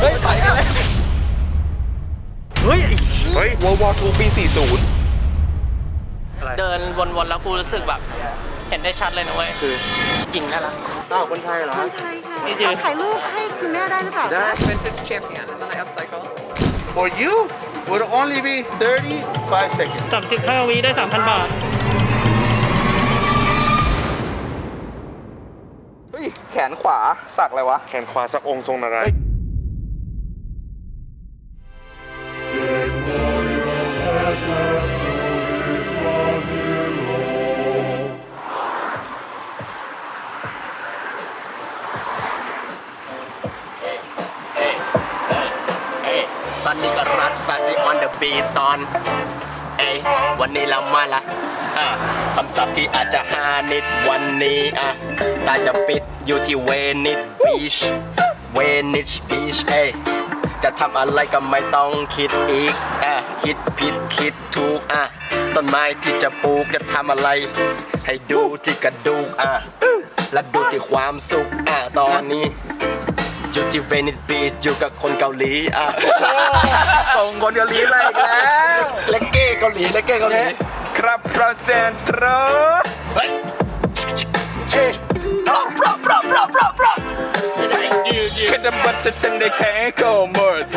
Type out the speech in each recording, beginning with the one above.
เฮ้ยต่อยกันแล้วเฮ้ยไอ้เฮ้ย World War II ปี 40เดินวนๆแล้วกูรู้สึกแบบ เห็นได้ชัดเลยนะเว้ยคือจริงน่ารัก อ้าวคนไทยเหรอ ใช่ค่ะนี่จริงขอถ่ายรูปให้คุณแม่ได้หรือเปล่าได้ vintage champion and then I upcycle. For you would only be 35 seconds 35วิได้ 3,000 บาท เฮ้ย แขนขวาสักอะไรวะ แขนขวาสักองค์ทรงนารายณ์ อนนี้ก็รัสตาซิออนเดอะบีตอนเอ้ยวันนี้เรามาละอะคำศัพท์ที่อาจจะหานิดวันนี้อะตาจะปิดอยู่ที่เวนิสบีชเวนิสบีชเอ้ยจะทำอะไรก็ไม่ต้องคิดอีกอะคิดผิดคิดถูกอะต้นไม้ที่จะปลูกจะทำอะไร ให้ดูที่กระดูกอะและดูที่ความสุขอะตอนนี้ อยู่ที่เวนิสบีชอยู่กับคนเกาหลีอะส่งคนเกาหลีมาอีกแล้วเลกเก้เกาหลีเลกเก้เกาหลีครับโปรเซนโตรเฮ้ยเฮ้ยปรอบปรอบปรอบปรอบปรอบปรอบแค่ดับบัตรตั้งได้แค่ก็มอร์เซ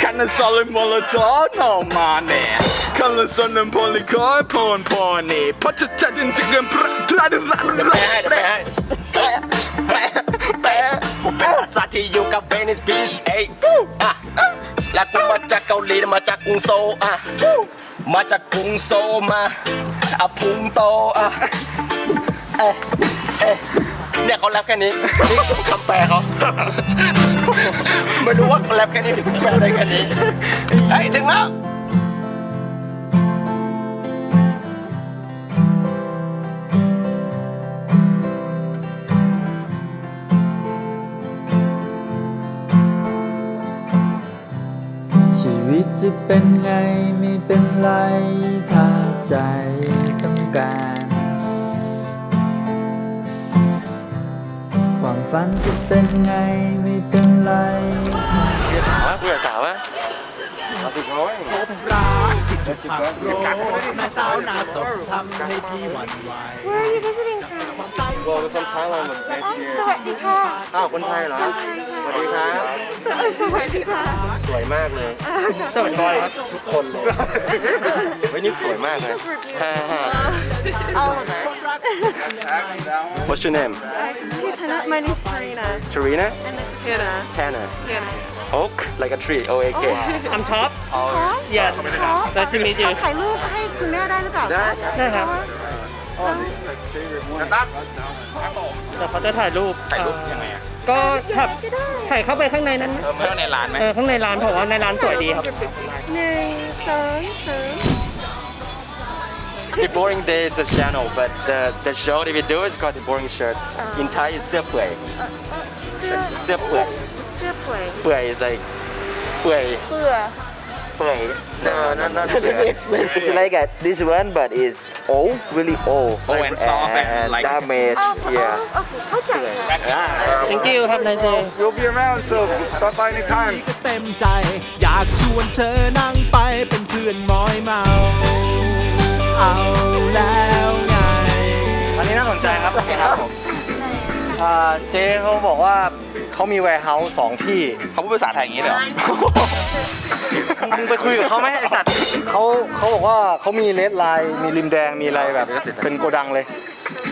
คันนั้นซอลมอลตอนอมาเน่คันนั้นซอนนั้นพอลิคอยพอนพอนี่พอจะจัดยังจะเกินพระพระพระเดี๋ยวแปลให้เดี๋ยวแปลให้ เป็นภาษาที่อยู่กับเวนิสบีชเอ้ยอะและกูมาจากเกาหลีมาจากกรุงโซลอะมาจากกรุงโซลมาอะพุงโตอะเอ้ยเอ้ยเนี่ยเขาแรปแค่นี้นี่คำแปลเขาไม่รู้ว่าเขาแรปแค่นี้หรือแปลได้แค่นี้เฮ้ยถึงแล้ว เป็นไงไม่เป็นไรถ้าใจต้องการ ความฝันจะเป็นไงไม่เป็นไรสาวะเพื่อสาวะเอาติดร้อย Where are you visiting from โบเป็นคนไทยเราเหมือนเอเชียสวัสดีค่ะอ้าวคนไทยเหรอสวัสดีครับสวัสดีค่ะ สวยมากเลยสวัสดีครับทุกคนเลยเฮ้ยนี่สวยมากเลยฮ่าฮ่า all of us What's your name My name is Tarina Tarina and this is Hannah Tanner Hannah Oak like a tree O A K I'm top ท็อป yeah ท็อป Nice to meet you ขอถ่ายรูปให้คุณแม่ได้หรือเปล่าได้ได้ครับเดี๋ยวเขาจะถ่ายรูปถ่ายรูปยังไงอะ ก็ยัขังบไงก็ได้ถ่ายเข้าไปข้างในนั้นเออเมื่อในร้านไหมเออข้างในร้านผมว่าในร้านสวยดีครับ หนึ่งสองสาม The Boring Day is a channel but the the show that we do is called The Boring Shirt in Thai is เสื้อเปื่อยเสื้อเสื้อเปื่อย เสื้อเปื่อยเปื่อย is like เปื่อยเปื่อ เปื่อย no no no it's like a, this one but is old really old Oh, and soft and like- damage อ๋อ yeah โอเคเข้าใจค่ะ thank you ครับนายเจ We'll be around so stop by anytime ก็เต็มใจ อยากชวนเธอนั่งไปเป็นเพื่อนมอยเมา เอาแล้วไง อันนี้น่าสนใจครับครับผม อ่าเจ๊เขาบอกว่าเขามี warehouse สองที่ เขาพูดภาษาไทยอย่างนี้เลยเหรอ มึงไปคุยกับเขาไหมไอสัตว์เขาเขาบอกว่าเขามีเลดไลน์มีริมแดงมีอะไรแบบ เป็นโกดังเลย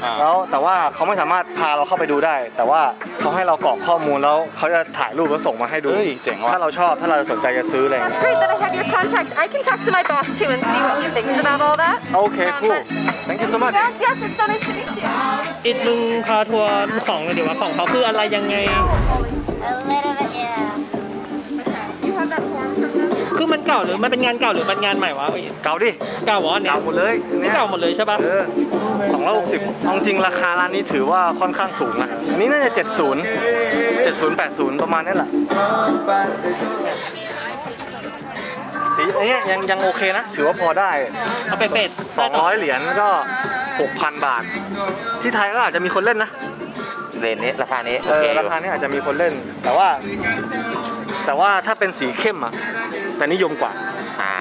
อ่า แล้วแต่ว่าเขาไม่สามารถพาเราเข้าไปดูได้ แต่ว่าเขาให้เรากรอกข้อมูลแล้วเขาจะถ่ายรูปแล้วส่งมาให้ดู เฮ้ยเจ๋งว่ะ ถ้าเราชอบถ้าเราสนใจจะซื้ออะไรอย่างเงี้ย Great that I have your contact. I can talk to my boss too and see what he thinks about all that. โอเค cool thank you so much Yes, yes, it's so nice to meet you. อิดมึงพาทัวร์ของเลยดีว่าของเขาคืออะไรยังไง A little bit, yeah. You have that form from them? คือมันเก่าหรือมันเป็นงานเก่าหรือมันงานใหม่วะอิฐเก่าดิ เก่าเหรออันเนี่ยเก่าหมดเลยนี่เก่าหมดเลยใช่ปะเออสองร้อยหกสิบเอาจริงราคาร้านนี้ถือว่าค่อนข้างสูงนะอันนี้น่าจะเจ็ดศูนย์เจ็ดศูนย์แปดศูนย์ประมาณนี้แหละ สีอันเนี้ยยังยังโอเคนะ ถือว่าพอได้เอาไปเป็ด200เหรียญก็ 6,000 บาท ที่ไทยก็อาจจะมีคนเล่นนะเรนนี้ราคานี้เอโอเคออยู่ราคานี้อาจจะมีคนเล่น แต่ว่า แต่ว่าถ้าเป็นสีเข้มอะแต่นิยมกว่าอ่า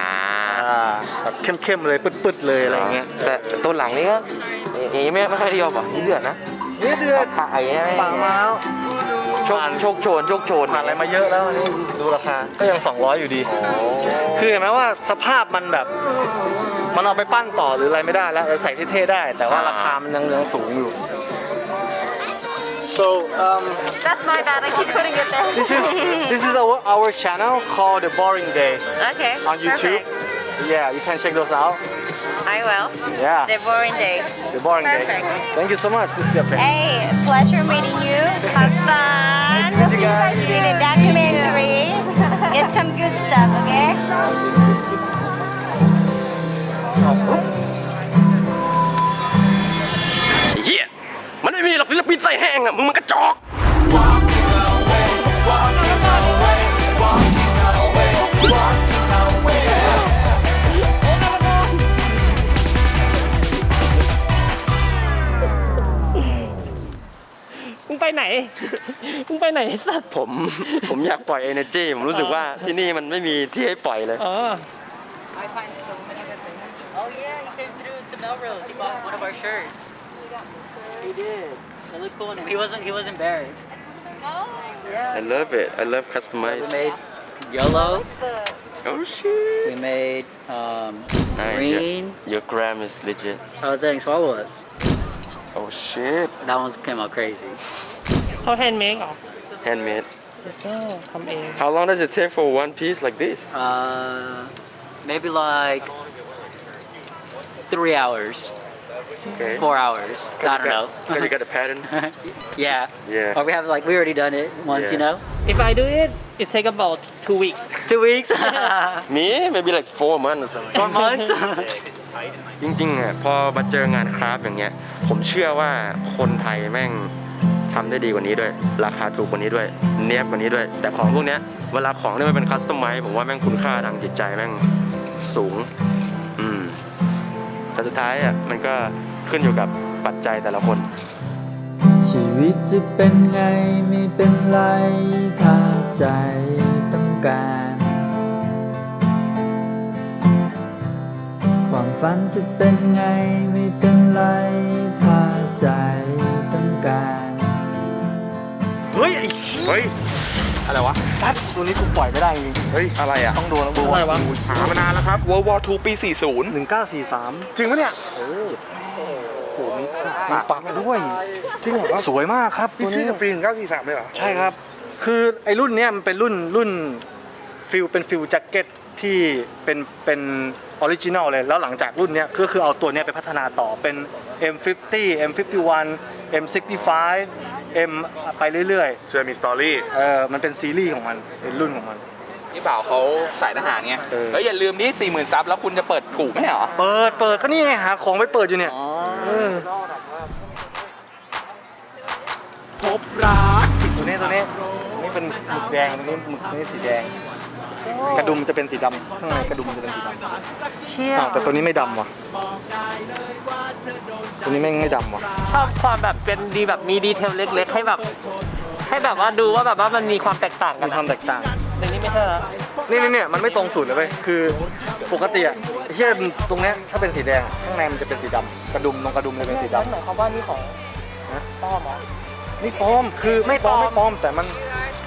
อ่าแบบเข้มๆเลยปึ๊ดๆเลยอะไรเงี้ยแต่ตัวหลังนี้ก็อย่างนี้ไม่ไม่ค่อยนิยมหรอนี่เดือดนะนี่เดือดปากอย่างเงี้ยปากมาแล้วโชคโชคโชนโชคโชนผ่านอะไรมาเยอะแล้วอันนี้ดูราคาก็ยัง 200 อยู่ดีคือเห็นไหมว่าสภาพมันแบบ มันเอาไปปั้นต่อหรืออะไรไม่ได้แล้วใส่ที่เท่ได้ แต่ว่าราคามันยังยังสูงอยู่ so um That's my bad. I keep putting it there. this is this is our our channel called the Boring Day Okay. on YouTube Perfect. yeah you can check those out I will. yeah The boring day. the Boring Day Perfect. thank you so much this is Japan Hey, pleasure meeting you. Have fun. Nice to meet you guys. See the documentary. Get some good stuff, okay? ไม่มีหรอกศิลปินใส่แห้งอะมึงมันกระจอก มึงไปไหน มึงไปไหนสัตว์ผม ผมอยากปล่อย energy ผมรู้สึกว่าที่นี่มันไม่มีที่ให้ปล่อยเลย อ๋อ Oh yeah, he came through to Melrose. He bought one of our shirts. He did. It looked cool on him. He wasn't. He was embarrassed. Yeah. I love it. I love customized. So we made yellow. Oh shit. We made um, nice. green. Your, your gram is legit. Oh thanks. Follow us. Oh shit. That one came out crazy. Oh handmade. Handmade. Oh, come. How long does it take for one piece like this? Uh, maybe like three hours. Okay four hours. I don't know. Can you get the pattern yeah. Yeah. Or we have like we already done it once, you Yeah. know. if I do it it take about two weeks Two weeks. me maybe like four months or something Four months. จริงๆอะพอมาเจองานคราฟต์อย่างเงี้ย ผมเชื่อว่าคนไทยแม่งทำได้ดีกว่านี้ด้วย ราคาถูกกว่านี้ด้วย เนียบกว่านี้ด้วย แต่ของพวกเนี้ยเวลาของที่มันเป็นคัสตอมไมซ์ผมว่าแม่งคุณค่าทางจิตใจแม่งสูง อืมแต่สุดท้ายอะมันก็ ขึ้นอยู่กับปัจจัยแต่ละคน ชีวิตจะเป็นไงไม่เป็นไรถ้าใจต้องการ ความฝันจะเป็นไงไม่เป็นไรถ้าใจต้องการเฮ้ยไอ้เฮ้ยอะไรวะตัดตัวนี้กูปล่อยไม่ได้จริงเฮ้ย อะไรอะ ต้องดูแล้วดูอะไรวะหามานานแล้วครับ World War II ปี 40หนึ่งเก้าสี่สามจริงปะเนี่ยโอ้โห มีมีปักด้วยจริงเหรอสวยมากครับพี่ตัวซื้อนี้กับปี1943เลยเหรอใช่ครับ คือไอ้รุ่นเนี้ยมันเป็นรุ่นรุ่นฟิลเป็นฟิลแจ็คเก็ตที่เป็นเป็นออริจินอลเลย แล้วหลังจากรุ่นเนี้ยก็คือเอาตัวเนี้ยไปพัฒนาต่อเป็น M50 M51 M65 M ไปเรื่อยเสื้อมีสตอรี่ๆเออมันเป็นซีรีส์ของมันเป็นรุ่นของมัน พี่บ่าวเขาสายทหารไงเออ แล้วอย่าลืมนี่40,000ซับแล้วคุณจะเปิดกูไม่ใช่เหรอ เปิดเปิดก็นี่ไงหาของไปเปิดอยู่เนี่ยเออ พบรักที่ตัวนี้ตัวนี้นี่เป็นหมึกแดงตัวนี้หมึกตัวนี้สีแดง กระดุมจะเป็นสีดำข้างในกระดุมจะเป็นสีดำเชี่ยอ้าวแต่ตัวนี้ไม่ดำว่ะ ตัวนี้แม่งไม่ดำว่ะ ชอบความแบบเป็นดีแบบมีดีเทลเล็ก ๆ ให้แบบ ให้แบบว่าดูว่าแบบว่ามันมีความแตกต่างกัมันนอะทำแตกต่าง ในนี้ไม่ใช่เหรอนี่นี่เนี่ยมันไม่ตรงสูตรเลยเว้ยคือปกติอะไอ้เช่นตรงเนี้ยถ้าเป็นสีแดงข้างในมันจะเป็นสีดำกระดุมตรงกระดุมเลยเป็นสีนั่นดำหมายความว่านี่ของฮะ ป้อมเหรอ นี่ปลอมคือไม่ปลอมไม่ไม่ปปลลออมมแต่มัน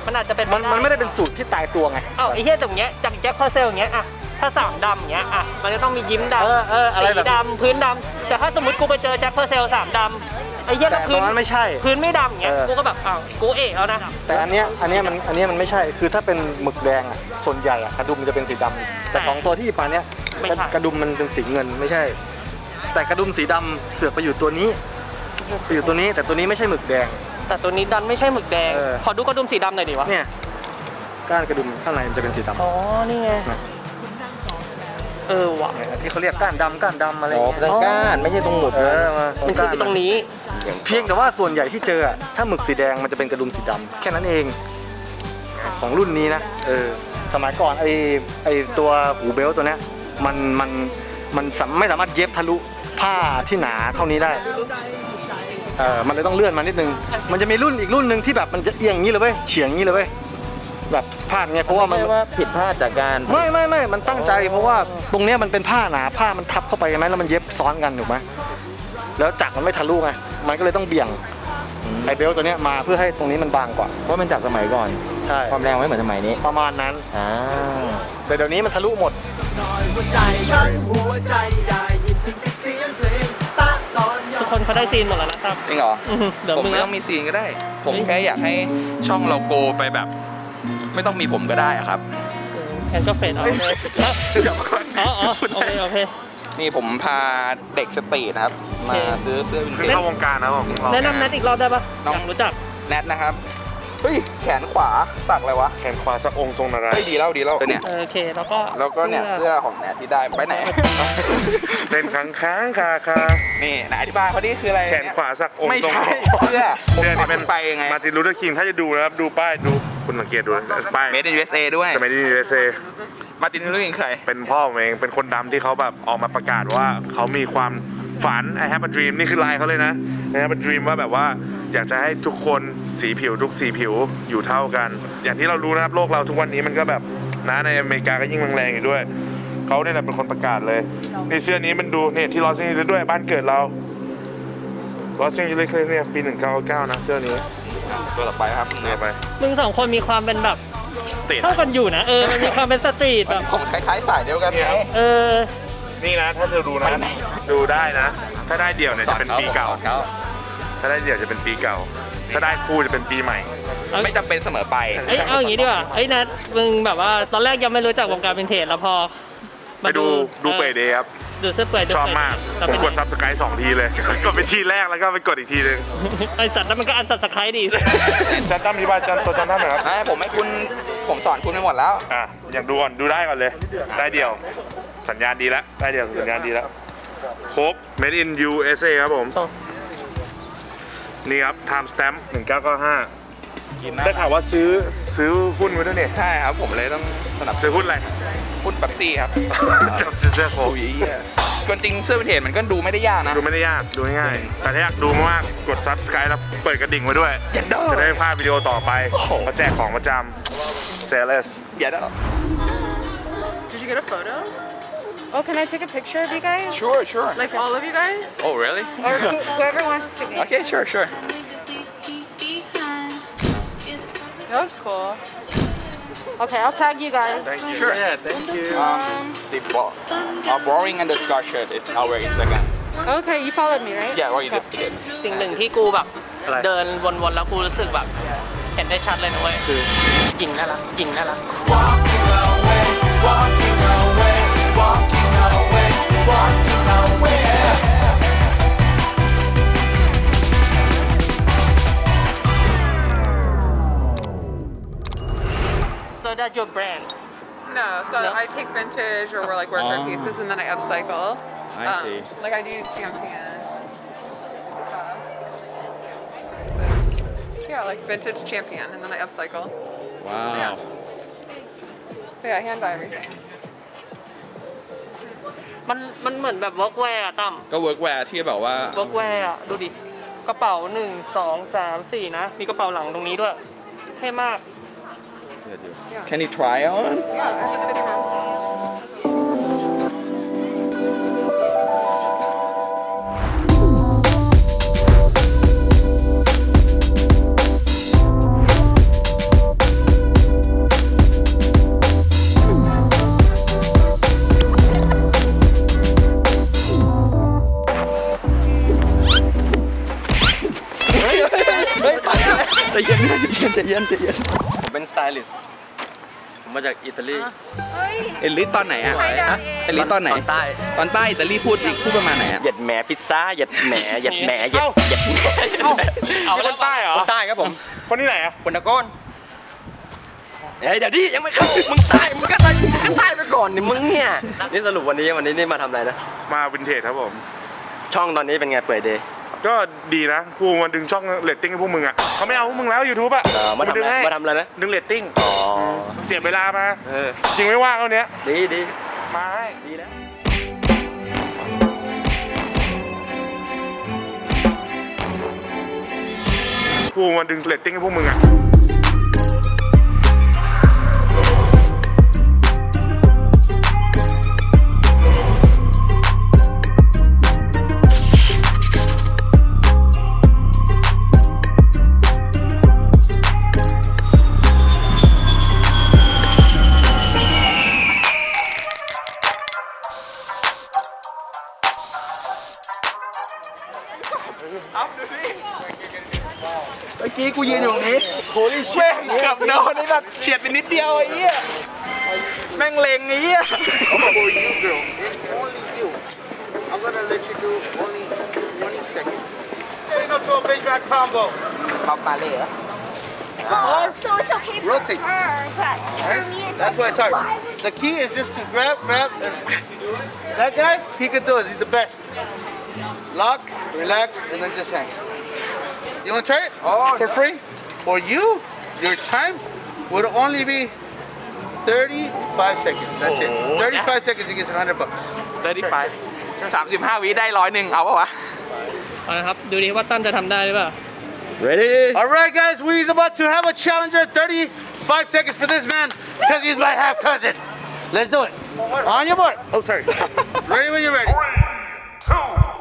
มันอาจจะเป็นมันมันไม่ได้เป็นสูตรที่ตายตัวไงเอ้าไอ้เหี้ยตรงเนี้ยจากแจ็คพอร์เซลอย่างเงี้ยอะถ้าสามดำอย่างเงี้ยอะมันจะต้องมียิ้มดำเออเอออะไรแบบสีดำพื้นดำแต่ถ้าสมมติกูไปเจอแจ็คพอร์เซลสามดำไอ้เหี้ยแต่แล้วตพื้รงนนั้นไม่ใช่ พื้นไม่ดำอย่างเงี้ยเออกูก็แบบอ้าวกูเอกแล้วนะแต่อันเนี้ยอันเนี้ยมันอันเนี้ยมันไม่ใช่คือถ้าเป็นหมึกแดงอะส่วนใหญ่อะกระดุมจะเป็นสีดำแต่ของตัวที่ปาเนี้ยไม่ใช่กระดุมมันเป็นสีเงินไม่ใช่ แต่กระดุมสีดำเสือกไปอยู่ตัวนี้ ไปอยู่ตัวนี้แต่ตัวนี้ไม่ใช่หมึกแดง แต่ตัวนี้ดันไม่ใช่หมึกแดง เออ ขอดูกระดุมสีดำหน่อยดิวะ เนี่ยก้านกระดุมข้างในมันจะเป็นสีดำอ๋อ นี่ไง เออว่ะ เนี่ยที่เขาเรียกก้านดำก้านดำอะไรอ๋อเงี้ยเป็นก้านไม่ใช่ตรงหมุดเออมามันคือตรงนี้ เพียงแต่ว่าส่วนใหญ่ที่เจออะถ้าหมึกสีแดงมันจะเป็นกระดุมสีดำแค่นั้นเอง ของรุ่นนี้นะเออสมัยก่อนไอไอตัวหูเบลต์ตัวเนี้ยมันมันมันสามไม่สามารถเย็บทะลุผ้าที่หนาเท่านี้ได้ เออมันเลยต้องเลื่อนมานิดนึง มันจะมีรุ่นอีกรุ่นหนึ่งที่แบบมันจะเอียงอย่างนี้เลยเว้ยเฉียงอย่างนี้เลยเว้ยแบบพลาดไงเพราะว่ามันไม่ว่าผิดพลาดจากการไม่ไม่ไม่มันตั้งใจ เพราะว่าตรงเนี้ยมันเป็นผ้าหนาผ้ามันทับเข้าไปใช่ไหมแล้วมันเย็บซ้อนกันถูกไหมแล้วจักรมันไม่ทะลุไงมันก็เลยต้องเบี่ยงไอเบลต์ตัวเนี้ยมาเพื่อให้ตรงนี้มันบางกว่า เพราะมันจากสมัยก่อน ใช่ ความแรงไม่เหมือนสมัยนี้ ประมาณนั้น อ่า แต่เดี๋ยวนี้มันทะลุหมด คนเขาได้ซีนหมดแล้วนะตั้มจริงเหรอ อื้อหือเดี๋ยวผมมึงไม่นะ ต้องมีซีนก็ได้ ผมแค่อยากให้ช่องเราโกไปแบบ ไม่ต้องมีผมก็ได้อะครับ แอนก็เฟดเอาเลยแล้วเดี๋ยวก่อนอ๋ออ๋อโอเคโอเค นี่ผมพาเด็กสตรีทนะครับ มาโอเค ซื้อเสื้อวินเทจเข้าวงการนะผม แนะนำนัดอีกรอบได้ปะน้อง อยากรู้จัก แนทนะครับ เฮ้ยแขนขวาสักอะไรวะแขนขวาสักองค์ทรงอะไรเฮ้ยดีแล้วดีแล้วเนี่ย โอเค แล้วก็แล้วก็เนี่ยเสื้อของแนทที่ได้ไปไหนเล่นค้างค้างคาคานี่ไหนอธิบายเขาดิคืออะไรแขนขวาสักองค์ไม่ทรงใช่เสื้อผมเสื้อสอนี่นเป็นไปยังไง มาร์ตินลูเทอร์คิงถ้าจะดูนะครับดูป้ายดูคุณสังเกตดูป้าย Made in USA ด้วยสมัยดียูเอสเอมาร์ตินลูเทอร์คิงใครเป็นพ่อผมเองเป็นคนดำที่เขาแบบออกมาประกาศว่าเขามีความ ฝัน I have a dream นี่คือไลน์เขาเลยนะ I have a dream ว่าแบบว่าอยากจะให้ทุกคนสีผิวทุกสีผิวอยู่เท่ากัน อย่างที่เรารู้นะครับโลกเราทุกวันนี้มันก็แบบนะในอเมริกาก็ยิ่งแรงๆอยู่ด้วย เขาเนี่ยแหละเป็นคนประกาศเลยนี่เสื้อนี้มันดูเนี่ยที่ลอสแองเจลิสด้วยบ้านเกิดเราลอสแองเจลิสเนี่ยปี 1999 นะเสื้อนี้ตัวต่อไปครับเนี่ยไปมึงสองคนมีความเป็นแบบสตรีทเท่ากันอยู่นะเออมันมีความเป็นสตรีทแบบของคล้ายๆสายเดียวกันไงเออ นี่นะถ้าเธอดูนะ ดูได้นะ ถ้าได้เดี่ยวเนี่ยจะเป็นปีเก่า ถ้าได้เดี่ยวจะเป็นปีเก่า ถ้าได้คู่จะเป็นปีใหม่ ไม่จำเป็นเสมอไปเอ้ยเอาอย่างงี้ดีกว่าเอ้ยนัทมึงแบบว่าตอนแรกยังไม่รู้จักวงการเป็นเทจแล้วพอไปดูดูเปรย์เดย์ครับ ดูเสื้อเปื่อยดูชอบมากแต่ผมเป็นกดซับสไครต์สองทีเลย กดไปทีแรกแล้วก็ไปกดอีกทีหนึงไอสัตว์แล้วมันก็อันสัตว์สไครดีจันตั้มอธิบายจันตัวจันตั้มหน่อยครับอะผมให้คุณผมสอนคุณไปหมดแล้ว อะ อยากดูก่อน ดูได้ก่อนเลย ได้เดี่ยว สัญญาณดีแล้วได้เดี่ยวสัญญาณดีแล้วโค้ก made in USA ครับผม นี่ครับ time stamp 1995กินนะได้ข่าวว่าซื้อซื้อหุ้นไว้ด้วยเนี่ยใช่ครับผมเลยต้องสนับสนุนซื้อหุ้นอะไรหุ้นเป๊ปซี่ครับจับซื้อเสื้อโค้กก็จริงเสื้อวินเทจมันก็ดูไม่ได้ยากนะ ดูไม่ได้ยากดูง่ายๆแต่ถ้าอยากดูมากๆกด subscribe แล้วเปิดกระดิ่งไว้ด้วย อย่าเด้อ จะได้ไม่พลาดวิดีโอต่อไปเขาแจกของประจำเซเลส อย่าเด้อ Did you get a photo? Oh, can I take a picture of you guys? sure sure Like all of you guys? oh really Or who- whoever wants to be. okay sure sure That was cool. Okay, I'll tag you guys. sure yeah thank you um the boss uh, boring underscore shirt is our Instagram Okay, you followed me, right? yeah what you did you did สิ่งหนึ่งที่กูแบบ อะไร เดินวนๆแล้วกูรู้สึกแบบ เห็นได้ชัดเลยนะเว้ยคือหญิงน่ารักหญิงน่ารัก so that's your brand No, so No? I take vintage or wear like worker pieces and then I upcycle. I Um, see. Like I do champion. Yeah, like vintage champion and then I upcycle. wow But yeah, I hand dye everything. มันมันเหมือนแบบ workwear อะตั้มก็ workwear ที่แบบว่า workwear อะดูดิกระเป๋าหนึ่งสองสามสี่นะ มีกระเป๋าหลังตรงนี้ด้วยเท่มาก Can you try on Yeah, เย็นใจเย็นผมเป็นสไตลิสต์ผมมาจากอิตาลีเอลิตตอนไหนอะ ฮะ เอลิตตอนไหน ตอนใต้ ตอนใต้อิตาลีพูดอีกพูดประมาณไหนอะเหยียดแหมพิซซ่าเหยียดแหมเหยียดแหมเหยียดเหยียดแหมเหยียดแหมเอาคนใต้เหรอ คนใต้ครับผม คนที่ไหนอะคนตะโกนเฮ้ยเดี๋ยวดิยังไม่เข้ามึงตายมึงก็ตายมึงก็ตายไปก่อนนี่มึงเนี่ย นี่สรุปวันนี้วันนี้นี่มาทำอะไรนะ มาวินเทจครับผม ช่องตอนนี้เป็นไงเปิดเดย์ ก็ดีนะกูมาดึงช่องเรตติ้งให้พวกมึงอะเขาไม่เอาพวกมึงแล้ว YouTube อะเออมากูทำดึงอะไรให้มาทำอะไรนะ ดึงเรตติ้งอ๋อ เสียเวลามา เออ จริงไม่ว่างเท่านี้ยดีดีมาให้ดีแล้วเกูมาดึงเรตติ้งให้พวกมึงอะ เมื่อกี้กูยืนอยู่ตรงนี้โหลี่เช่เกือบโดนนี่แบบเฉียดไปนิดเดียวไอ้เหี้ยแม่งเลงไอ้เหี้ย I'm gonna let you do only 20 seconds. There you go to a bench back combo. เขาปาเล่เหรอ Or So it's okay for rotate. her, but for Right? me it's That's what I like, taught why you. would The key is just to grab, grab, and that guy, he can do it. He's the best. Lock, relax, and then just hang. You wanna try it? For free? For you, your time would only be 35 seconds. That's it. 35 seconds, you get 100 bucks. 35 35 วิได้ร้อยหนึ่งเอาปะวะ เอาละครับ ดูดิว่าตั้มจะทำได้หรือเปล่า All right, guys, we're about to have a challenger. 35 seconds for this man because he's my half cousin. Let's do it. On your board. Oh, sorry. ready when you're ready. Time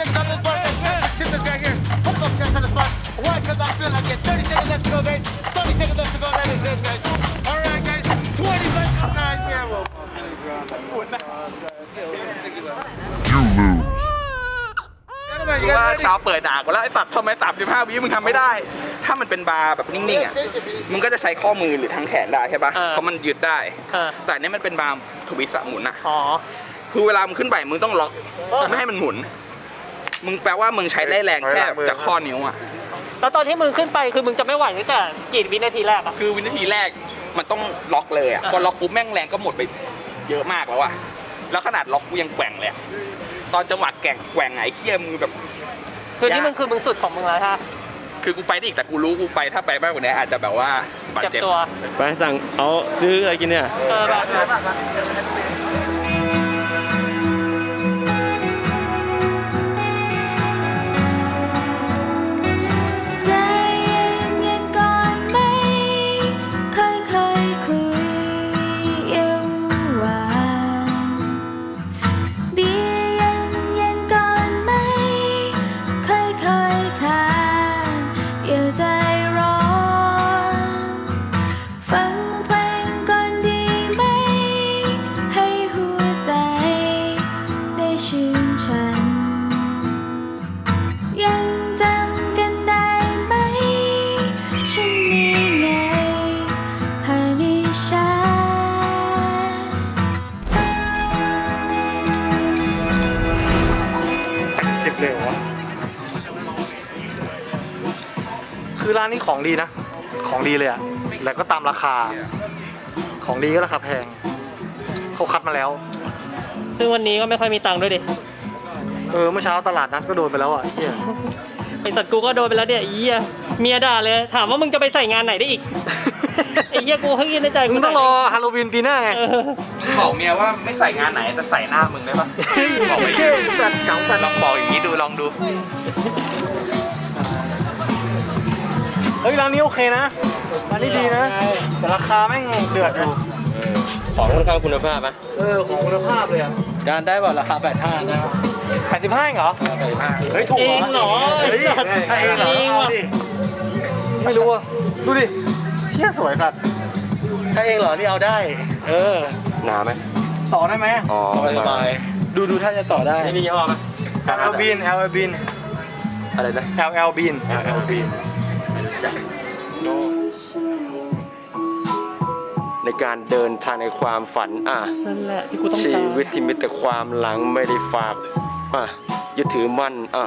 Seconds on this board. guys. We have to tip this guy here. Put those chest on the spot. Why? Because I feel like it. 30 seconds left to go, guys. 30 seconds left to go. That is it, guys. All right, guys. 20 seconds, guys. Yeah, well. กูว่าซาวเปิดด่ากูแล้วไอ้สัตว์ทำไม35วิมึงทำไม่ได้ ถ้ามันเป็นบาร์แบบนิ่งๆอะมึงก็จะใช้ข้อมือหรือทั้งแขนได้ใช่ปะเออเพราะมันยืดได้ เออ แต่อันนี้มันเป็นบาร์ทวิสต์อะหมุนอะ อ๋อ คือเวลามึงขึ้นไปมึงต้องล็อกไม่ให้มันหมุน มึงแปลว่ามึงใช้ได้แรงแค่จากข้อนิ้วอะแล้วตอนที่มึงขึ้นไปคือมึงจะไม่ไหวตั้งแต่กี่วินาทีแรกอะคือวินาทีแรกมันต้องล็อกเลยอะพอล็อกปุ๊บแม่งแรงก็หมดไปเยอะมากแล้วอะแล้วขนาดล็อกกูยังแกว่งเลยอะตอนจังหวะแกว่งแกว่งไอ้เคี้ยมือแบบ คือนี่มึงคือมึงสุดของมึงแล้วฮะคือกูไปได้อีกแต่กูรู้กูไปถ้าไปมากกว่านี้อาจจะแบบว่าบาดเจ็บเจ็บตัวไปสั่งเอาซื้ออะไรกินเนี่ยเออแบบ เลยเหรอวะคือร้านนี้ของดีนะ ของดีเลยอะแล้วก็ตามราคา ของดีก็ราคาแพง เขาคัดมาแล้ว ซึ่งวันนี้ก็ไม่ค่อยมีตังค์ด้วยดิ เออ เมื่อเช้าตลาดนัดก็โดนไปแล้วอะเหี้ยไอสัตว์กูก็โดนไปแล้วเนี่ยไอ้เหี้ยเมียด่าเลย ถามว่ามึงจะไปใส่งานไหนได้อีก ไอ้เหี้ยกูเพิ่งยินในใจมึกูงต้องรอฮาโลวีนปีหน้าไงเออบอกเมียว่าไม่ใส่งานไหนจะใส่หน้ามึงได้ปะบอกไปเจ๊สัตว์เก่าสัตว์ลองบอกอย่างนี้ดูลองดู เฮ้ยร้านนี้โอเคนะร้านนี้ดีนะ แต่ราคาแม่งเดือดอยู่ของค่อนข้างคุณภาพไหมเออของคุณภาพเลยอะการได้ว่าราคา85นะแปดสิบห้าเหรอเฮ้ยถูกเองเหรอไอ้เฮ้ยสัตว์เองเหรอเองเอาว่ะดิไม่รู้อะดูดิเชี่ยสวยสัตว์ถ้าเองเหรอ นี่เอาได้ เออ หนาไหมต่อได้ไหมอ๋อสบายดูดูถ้าจะต่อได้ นี่มียี่ห้อไหม LL Bean LL Bean อะไรนะ LL Bean LL Bean ในการเดินทางในความฝันอะนั่นแหละที่กูต้องชีการวิตที่มีแต่ความหลังไม่ได้ฝากอะ ยึดถือมั่นอะ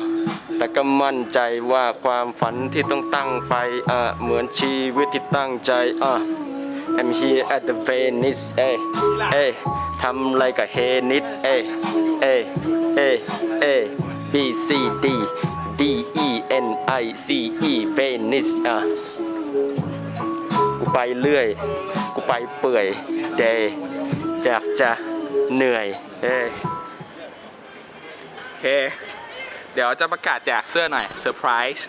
แต่ก็มั่นใจว่าความฝันที่ต้องตั้งไปอะเหมือนชีวิตที่ตั้งใจอะ I'm here at the Venice เอ้เอ้ทำอะไรกับเฮนิดเอ้เอ้เอ้เอ้ B C D V E N I C E Venice อะกูไปเรื่อย กูไปเปื่อยเดย์อยากจะเหนื่อย เอ้ย เค เดี๋ยวจะประกาศแจกเสื้อหน่อยเซอร์ไพรส์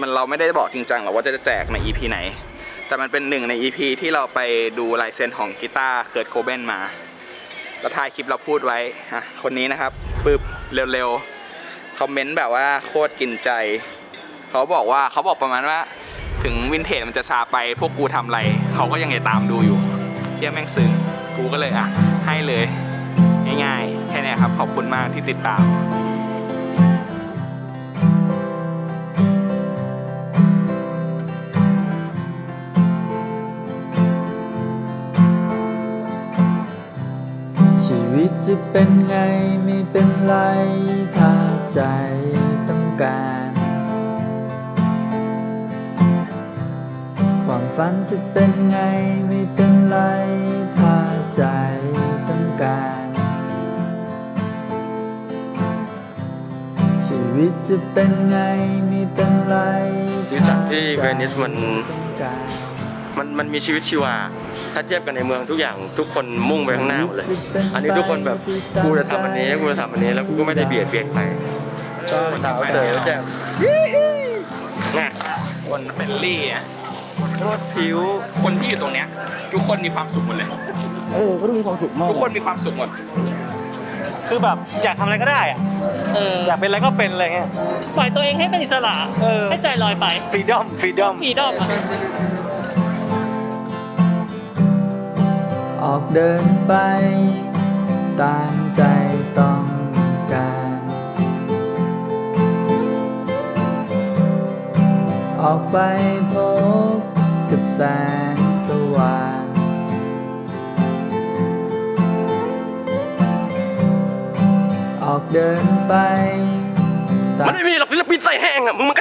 มันเราไม่ได้บอกจริงจังหรอกว่าจะแจกใน EP ไหน แต่มันเป็นหนึ่งใน EP ที่เราไปดูลายเซ็นของกีตาร์เคิร์ตโคเบนมาแล้วท้ายคลิปเราพูดไว้ฮะคนนี้นะครับปึ๊บเร็วๆคอมเมนต์แบบว่าโคตรกินใจ เขาบอกว่าเขาบอกประมาณว่า ถึงวินเทจมันจะซาไปพวกกูทำอะไร เขาก็ยังจะตามดูอยู่เที่ยแม่งซึ้งกูก็เลยอะ ให้เลย ง่ายๆ ครับ ขอบคุณมากที่ติดตามชีวิตจะเป็นไงไม่เป็นไรถ้าใจต้องการ ความฝันจะเป็นไงไม่เป็นไร วิตจะเป็นไงไม่เป็นไรสีสันที่เวนิสมันต้องการมันมันมีชีวิตชีวา ถ้าเทียบกันในเมืองทุกอย่างทุกคนมุ่งไปข้างหน้าหมดเลย อันนี้ทุกคนแบบกูจะทำอันนี้กูจะทำอันนี้แล้วกูก็ไม่ได้เบียดเบียนใครสาวเต๋อจะน่ะคนเป็นลี่อะโคตรผิวคนที่อยู่ตรงเนี้ย ทุกคนมีความสุขหมดเลยเออก็ดูมีความสุขมากทุกคนมีความสุขหมด คือแบบอยากทำอะไรก็ได้อะเอออยากเป็นอะไรก็เป็นอะไรเงี้ย ปล่อยตัวเองให้เป็นอิสระ เออ ให้ใจลอยไป ฟรีดอมฟรีดอม มีดอมอะออกเดินไป ตามใจต้องการ ออกไปพบกับ ใส่แห้งอะมึงมัน